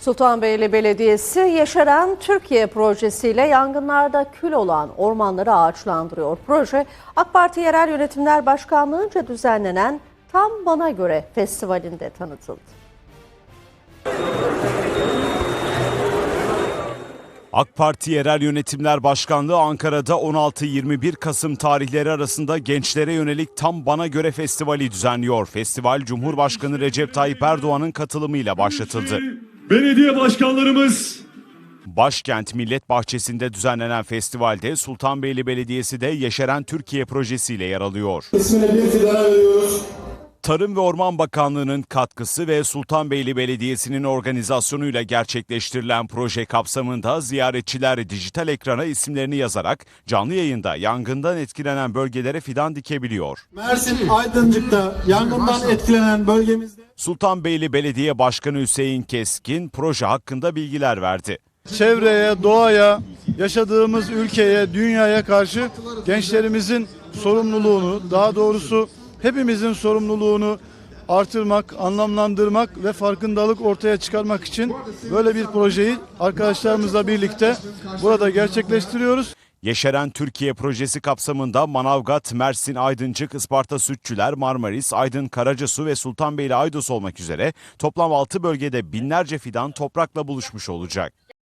Sultanbeyli Belediyesi Yeşeren Türkiye projesiyle yangınlarda kül olan ormanları ağaçlandırıyor. Proje AK Parti Yerel Yönetimler Başkanlığı'nca düzenlenen Tam Bana Göre festivalinde tanıtıldı. AK Parti Yerel Yönetimler Başkanlığı Ankara'da 16-21 Kasım tarihleri arasında gençlere yönelik Tam Bana Göre Festivali düzenliyor. Festival Cumhurbaşkanı Recep Tayyip Erdoğan'ın katılımıyla başlatıldı. Belediye başkanlarımız, Başkent Millet Bahçesi'nde düzenlenen festivalde Sultanbeyli Belediyesi de Yeşeren Türkiye projesiyle yer alıyor. İsmini bir fidana veriyoruz. Tarım ve Orman Bakanlığı'nın katkısı ve Sultanbeyli Belediyesi'nin organizasyonuyla gerçekleştirilen proje kapsamında ziyaretçiler dijital ekrana isimlerini yazarak canlı yayında yangından etkilenen bölgelere fidan dikebiliyor. Mersin Aydıncık'ta yangından etkilenen bölgemizde Sultanbeyli Belediye Başkanı Hüseyin Keskin proje hakkında bilgiler verdi. çevreye, doğaya, yaşadığımız ülkeye, dünyaya karşı gençlerimizin sorumluluğunu, daha doğrusu hepimizin sorumluluğunu artırmak, anlamlandırmak ve farkındalık ortaya çıkarmak için böyle bir projeyi arkadaşlarımızla birlikte burada gerçekleştiriyoruz. Yeşeren Türkiye projesi kapsamında Manavgat, Mersin, Aydıncık, Isparta Sütçüler, Marmaris, Aydın, Karacasu ve Sultanbeyli Aydos olmak üzere toplam 6 bölgede binlerce fidan toprakla buluşmuş olacak.